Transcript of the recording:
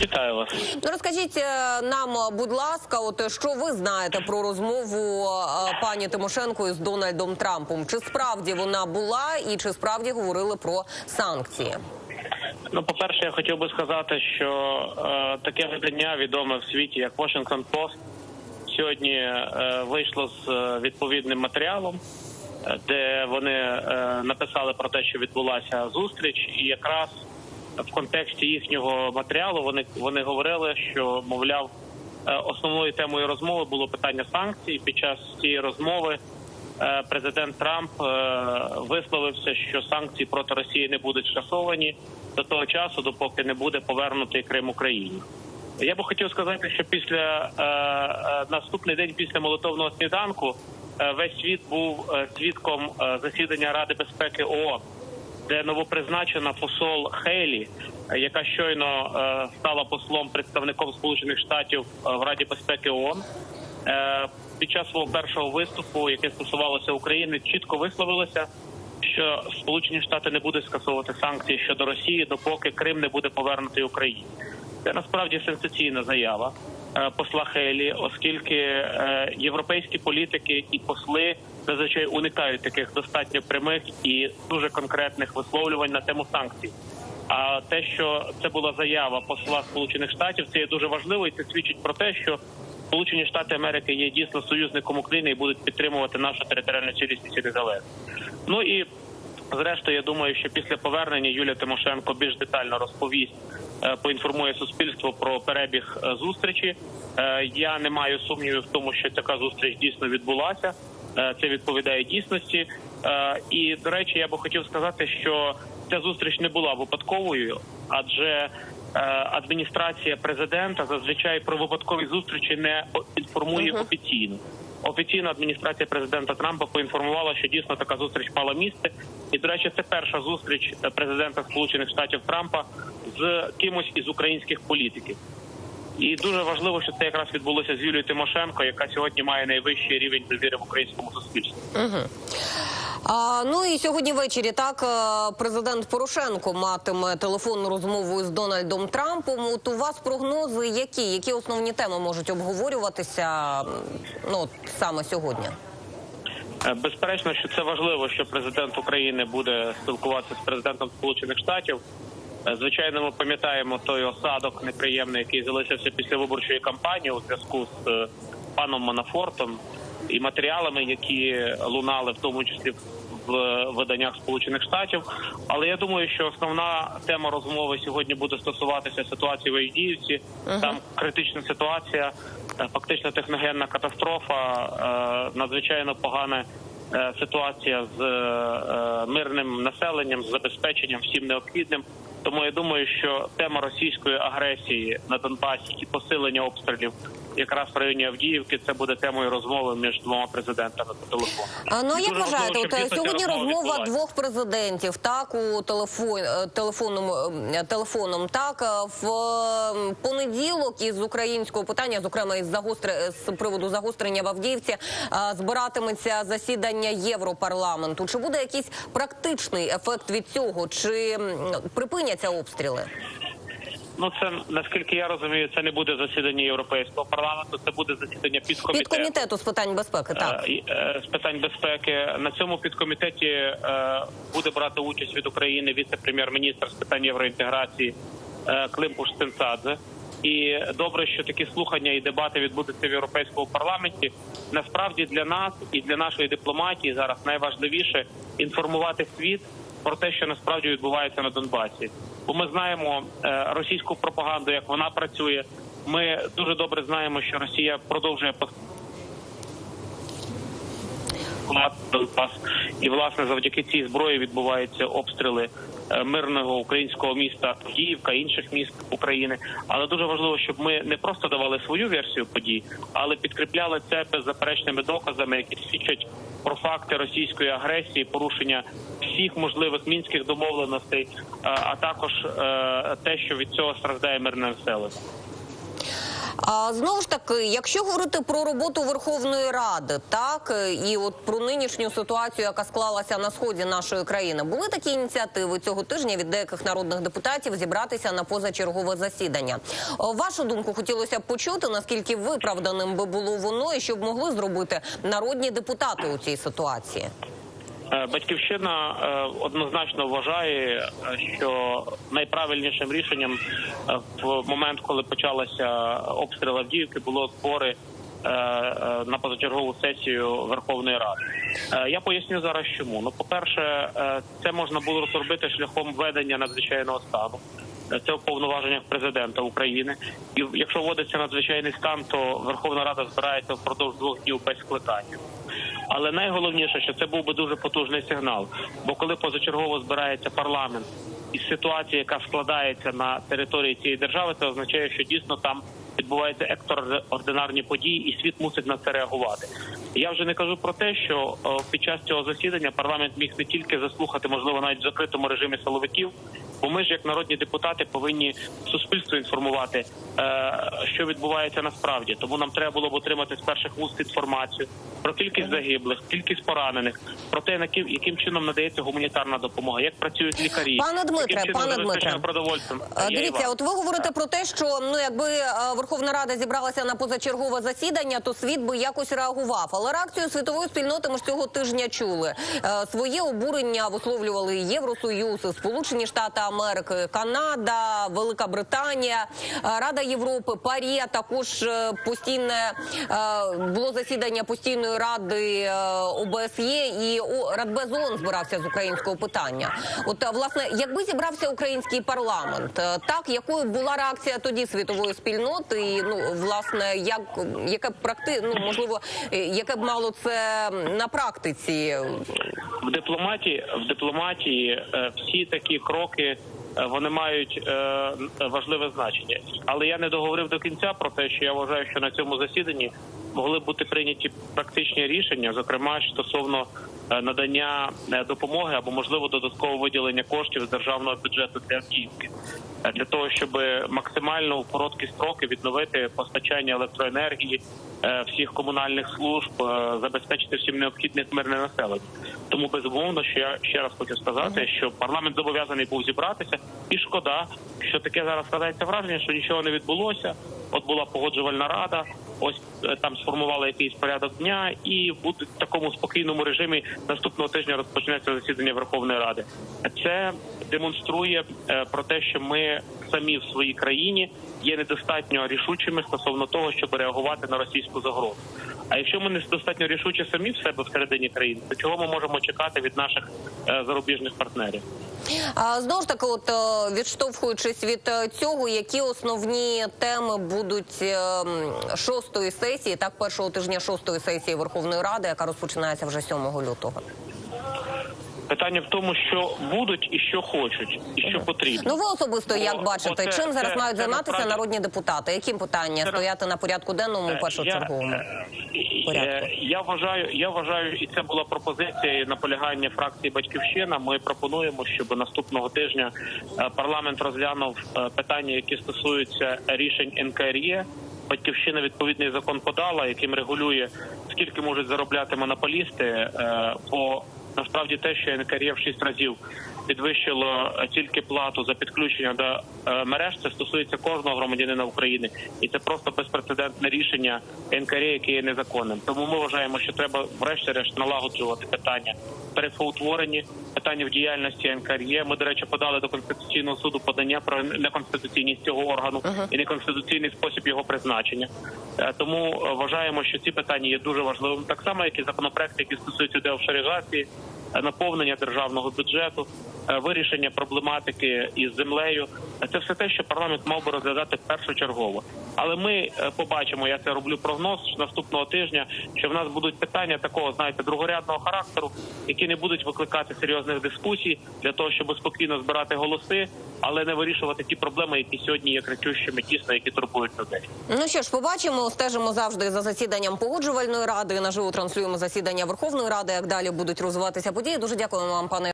Вітаю вас. Ну розкажіть е, нам, будь ласка, от що ви знаєте про розмову е, пані Тимошенко із Дональдом Трампом? Чи справді вона була і чи справді говорили про санкції? Ну, по перше, я хотів би сказати, що е, таке видання відоме в світі, як Washington Post, сьогодні е, вийшло з е, відповідним матеріалом, е, де вони е, написали про те, що відбулася зустріч, і якраз в контексті їхнього матеріалу вони вони говорили, що мовляв е, основною темою розмови було питання санкцій. Під час цієї розмови е, президент Трамп е, висловився, що санкції проти Росії не будуть скасовані до того часу, допоки не буде повернутий Крим Україні. Я би хотів сказати, що після наступний день після молитовного сніданку весь світ був свідком засідання Ради безпеки ООН, де новопризначена посол Хейлі, яка щойно е, стала послом представником Сполучених Штатів е, в Раді безпеки ООН, е, під час свого першого виступу, яке стосувалося України, чітко висловилася, що Сполучені Штати не будуть скасовувати санкції щодо Росії, допоки Крим не буде повернутий Україні. Це насправді сенсаційна заява посла Хейлі, оскільки європейські політики і посли зазвичай уникають таких достатньо прямих і дуже конкретних висловлювань на тему санкцій. А те, що це була заява посла Сполучених Штатів, це є дуже важливо, і це свідчить про те, що Сполучені Штати Америки є дійсно союзником України і будуть підтримувати нашу територіальну цілісність і незалежність. Ну і Зрештою, я думаю, що після повернення Юлія Тимошенко більш детально розповість, е, поінформує суспільство про перебіг е, зустрічі. Е, Я не маю сумнівів в тому, що така зустріч дійсно відбулася. Е, Це відповідає дійсності. Е, І до речі, я би хотів сказати, що ця зустріч не була випадковою, адже е, адміністрація президента зазвичай про випадкові зустрічі не інформує офіційно. Офіційна адміністрація президента Трампа поінформувала, що дійсно така зустріч мала місце. І до речі, це перша зустріч президента Сполучених Штатів Трампа з кимось із українських політиків. І дуже важливо, що це якраз відбулося з Юлією Тимошенко, яка сьогодні має найвищий рівень довіри в українському суспільстві. А, ну і сьогодні ввечері так е, президент Порошенко матиме телефонну розмову з Дональдом Трампом. От у вас прогнози які? Які основні теми можуть обговорюватися ну саме сьогодні? Е, Безперечно, що це важливо, що президент України буде спілкуватися з президентом Сполучених Штатів. Е, Звичайно, ми пам'ятаємо той осадок неприємний, який залишився після виборчої кампанії у зв'язку з е, паном Манафортом і матеріалами, які лунали, в тому числі в виданнях Сполучених Штатів. Але я думаю, що основна тема розмови сьогодні буде стосуватися ситуації в Авдіївці. Там критична ситуація, е, фактично техногенна катастрофа, е, надзвичайно погана е, ситуація з е, мирним населенням, з забезпеченням всім необхідним. Тому я думаю, що тема російської агресії на Донбасі і посилення обстрілів якраз в районі Авдіївки це буде темою розмови між двома президентами по телефону. А, ну як вважаєте, от е, сьогодні розмова двох президентів, так у телефон е, телефонному е, телефоном, так в понеділок із українського питання, зокрема із загостри е, з приводу загострення в Авдіївці, збиратиметься засідання Європарламенту. Чи буде якийсь практичний ефект від цього? Чи припиняться обстріли? Ну це наскільки я розумію, це не буде засідання європейського парламенту. Це буде засідання підкомітету. Під комітету з питань безпеки, так. Е, і, е, з питань безпеки на цьому підкомітеті е, буде брати участь від України віце-прем'єр-міністр з питань євроінтеграції Климпуш Стенцадзе. І добре, що такі слухання і дебати відбудуться в європейському парламенті. Насправді для нас і для нашої дипломатії зараз найважливіше інформувати світ про те, що насправді відбувається на Донбасі. Бо ми знаємо е, російську пропаганду, як вона працює. Ми дуже добре знаємо, що Росія продовжує Донбас. І власне завдяки цій зброї відбуваються обстріли мирного українського міста Авдіївка, інших міст України. Але дуже важливо, щоб ми не просто давали свою версію подій, але підкріпляли це беззаперечними доказами, які свідчать про факти російської агресії, порушення всіх можливих мінських домовленостей, е, а також е, те, що від цього страждає мирне населення. А знову ж таки, якщо говорити про роботу Верховної Ради, так е, і от про нинішню ситуацію, яка склалася на сході нашої країни, були такі ініціативи цього тижня від деяких народних депутатів зібратися на позачергове засідання. Вашу думку хотілося б почути, наскільки виправданим би було воно, і що б могли зробити народні депутати у цій ситуації. Е, Батьківщина е, однозначно вважає, е, що найправильнішим рішенням в момент, коли почалася обстріл Авдіївки, було збори на позачергову сесію Верховної Ради. Я поясню зараз, чому. Ну, по-перше, е, це можна було зробити шляхом введення надзвичайного стану. Це в повноваженнях президента України. І якщо вводиться надзвичайний стан, то Верховна Рада збирається впродовж двох днів без скликання. Але найголовніше, що це був би дуже потужний сигнал. Бо коли позачергово збирається парламент і ситуація, яка складається на території цієї держави, це означає, що дійсно там відбуваються екстраординарні події, і світ мусить на це реагувати. Я вже не кажу про те, що е, під час цього засідання парламент міг не тільки заслухати, можливо, навіть в закритому режимі силовиків. Бо ми ж, як народні депутати, повинні суспільство інформувати, е, що відбувається насправді. Тому нам треба було б отримати з перших вуст інформацію про кількість загиблих, кількість поранених, про те, яким, яким чином надається гуманітарна допомога, як працюють лікарі, Пане Дмитре, пане Дмитре. продовольством. Е, Дивіться, от ви говорите про те, що ну якби е, Верховна Рада зібралася на позачергове засідання, то світ би якось реагував. Але реакцію світової спільноти ми ж цього тижня чули. Своє обурення висловлювали Євросоюз, Сполучені Штати Америки, Канада, Велика Британія, е, Рада Європи, Парі, а також е, постійне е, було засідання постійної ради ОБСЄ і Радбез ООН збирався з українського питання. От власне, якби зібрався український парламент, так якою була реакція тоді світової спільноти? І ну власне, як яке б практи... ну, можливо, яке б мало це на практиці? В дипломатії в дипломатії е, всі такі кроки. е, Вони мають е, важливе значення, але я не договорив до кінця про те, що я вважаю, що на цьому засіданні могли бути прийняті практичні рішення, зокрема стосовно е, надання е, допомоги або можливо додаткового виділення коштів з державного бюджету для Авдіївки. Е, для того, щоб максимально в короткі строки відновити постачання електроенергії всіх комунальних служб, забезпечити всім необхідне мирне населення. Тому безумовно, що я ще раз хочу сказати, що парламент зобов'язаний був зібратися, і шкода, що таке зараз складається враження, що нічого не відбулося. От була погоджувальна рада. Ось е, там сформували якийсь порядок дня, і будуть в такому спокійному режимі наступного тижня розпочнеться засідання Верховної Ради. Це демонструє е, про те, що ми самі в своїй країні є недостатньо рішучими стосовно того, щоб реагувати на російську загрозу. А якщо ми не достатньо рішучі самі в себе всередині країни, то чого ми можемо чекати від наших е, зарубіжних партнерів? А знову ж таки, от е, відштовхуючись від е, цього, які основні теми будуть шостої сесії, так першого тижня шостої сесії Верховної Ради, яка розпочинається вже 7 лютого. Питання в тому, що будуть і що хочуть, і що потрібно. Ну ви особисто Бо- як бачите, це- чим зараз це- мають займатися народні депутати? Яким питання Це- стояти на порядку денному першочерговому? Я, е, порядку. е, я вважаю, я вважаю, і це була пропозиція і наполягання фракції Батьківщина. Ми пропонуємо, щоб наступного тижня е, парламент розглянув питання, які стосуються рішень НКРЄ. Батьківщина відповідний закон подала, яким регулює скільки можуть заробляти монополісти. Бо насправді те, що я не кар'єв шість разів підвищило е, тільки плату за підключення до е, мереж. Це стосується кожного громадянина України, і це просто безпрецедентне рішення НКРЄ, яке є незаконним. Тому ми вважаємо, що треба врешті-решт налагоджувати питання передфоутворені, питання в діяльності НКРЄ. Ми, до речі, подали до конституційного суду подання про неконституційність цього органу і неконституційний спосіб його призначення. Е, Тому вважаємо, що ці питання є дуже важливими, так само, як і законопроекти, які стосуються деофшоризації, е, наповнення державного бюджету, вирішення проблематики із землею. Е, Це все те, що парламент мав би розглядати першочергово. Але ми е, побачимо, я це роблю прогноз наступного тижня, що в нас будуть питання такого, знаєте, другорядного характеру, які не будуть викликати серйозних дискусій для того, щоб спокійно збирати голоси, але не вирішувати ті проблеми, які сьогодні є кричущими, дійсно, які турбують людей. Ну що ж, побачимо, стежимо завжди за засіданням погоджувальної ради. Наживо транслюємо засідання Верховної Ради. Як далі будуть розвиватися події? Дуже дякуємо вам, пане.